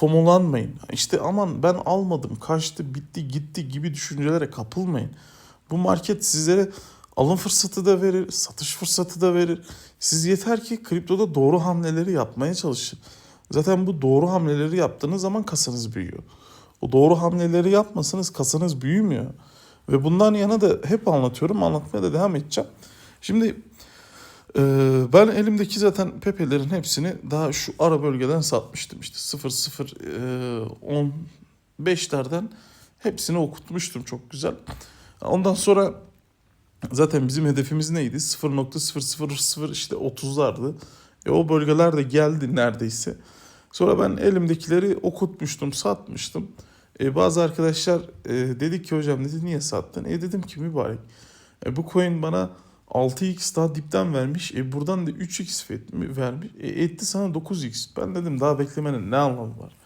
fomolanmayın. İşte aman ben almadım, kaçtı, bitti, gitti gibi düşüncelere kapılmayın. Bu market sizlere alım fırsatı da verir, satış fırsatı da verir. Siz yeter ki kriptoda doğru hamleleri yapmaya çalışın. Zaten bu doğru hamleleri yaptığınız zaman kasanız büyüyor. O doğru hamleleri yapmasanız kasanız büyümüyor. Ve bundan yana da hep anlatıyorum, anlatmaya da devam edeceğim. Şimdi ben elimdeki zaten Pepe'lerin hepsini daha şu ara bölgeden satmıştım. İşte 0 0 e, 15'lerden hepsini okutmuştum çok güzel. Ondan sonra zaten bizim hedefimiz neydi? 0.000 işte 30'lardı. E, o bölgeler de geldi neredeyse. Sonra ben elimdekileri okutmuştum, satmıştım. E, bazı arkadaşlar e, dedi ki hocam dedi niye sattın? E dedim ki mübarek. E, bu coin bana 6x daha dipten vermiş. E buradan da 3x fet- vermiş. E, etti sana 9x. Ben dedim daha beklemenin ne anlamı var?